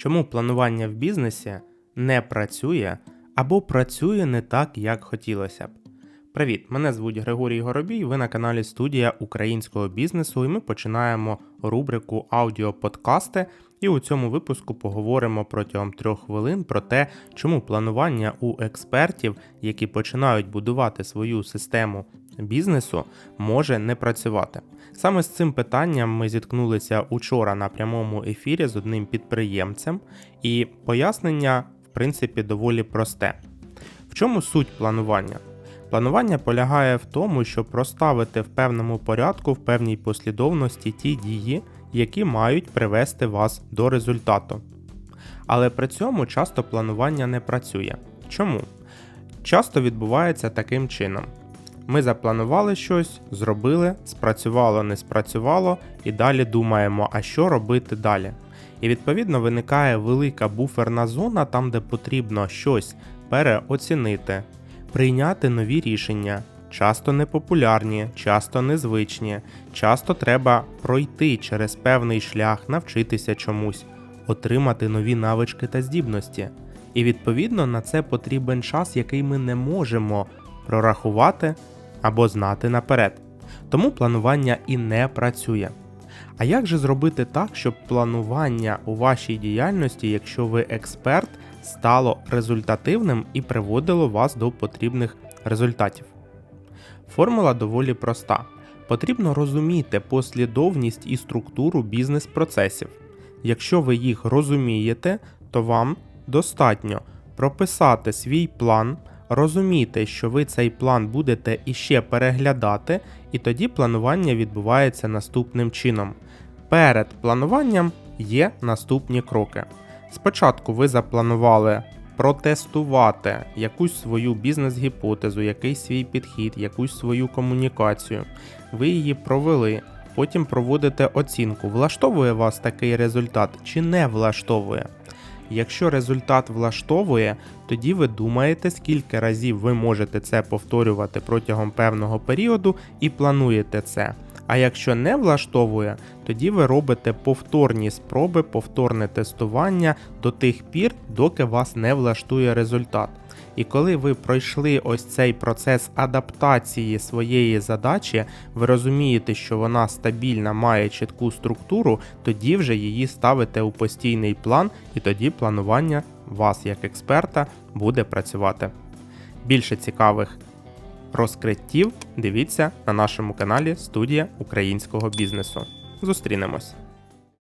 Чому планування в бізнесі не працює або працює не так, як хотілося б? Привіт, мене звуть Григорій Горобій. Ви на каналі Студія українського бізнесу, і ми починаємо рубрику аудіоподкасти. І у цьому випуску поговоримо протягом трьох хвилин про те, чому планування у експертів, які починають будувати свою систему бізнесу, може не працювати. Саме з цим питанням ми зіткнулися учора на прямому ефірі з одним підприємцем, і пояснення, в принципі, доволі просте. В чому суть планування? Планування полягає в тому, щоб розставити в певному порядку, в певній послідовності ті дії, які мають привести вас до результату. Але при цьому часто планування не працює. Чому? Часто відбувається таким чином: ми запланували щось, зробили, спрацювало, не спрацювало, і далі думаємо, а що робити далі. І відповідно виникає велика буферна зона, там, де потрібно щось переоцінити, прийняти нові рішення, часто непопулярні, часто незвичні, часто треба пройти через певний шлях, навчитися чомусь, отримати нові навички та здібності. І відповідно на це потрібен час, який ми не можемо прорахувати або знати наперед. Тому планування і не працює. А як же зробити так, щоб планування у вашій діяльності, якщо ви експерт, стало результативним і приводило вас до потрібних результатів? Формула доволі проста. Потрібно розуміти послідовність і структуру бізнес-процесів. Якщо ви їх розумієте, то вам достатньо прописати свій план, розуміти, що ви цей план будете іще переглядати, і тоді планування відбувається наступним чином. Перед плануванням є наступні кроки. Спочатку ви запланували протестувати якусь свою бізнес-гіпотезу, якийсь свій підхід, якусь свою комунікацію. Ви її провели, потім проводите оцінку, влаштовує вас такий результат чи не влаштовує. Якщо результат влаштовує, тоді ви думаєте, скільки разів ви можете це повторювати протягом певного періоду і плануєте це. А якщо не влаштовує, тоді ви робите повторні спроби, повторне тестування до тих пір, доки вас не влаштує результат. І коли ви пройшли ось цей процес адаптації своєї задачі, ви розумієте, що вона стабільна, має чітку структуру, тоді вже її ставите у постійний план, і тоді планування вас як експерта буде працювати. Більше цікавих розкриттів дивіться на нашому каналі Студія українського бізнесу. Зустрінемось!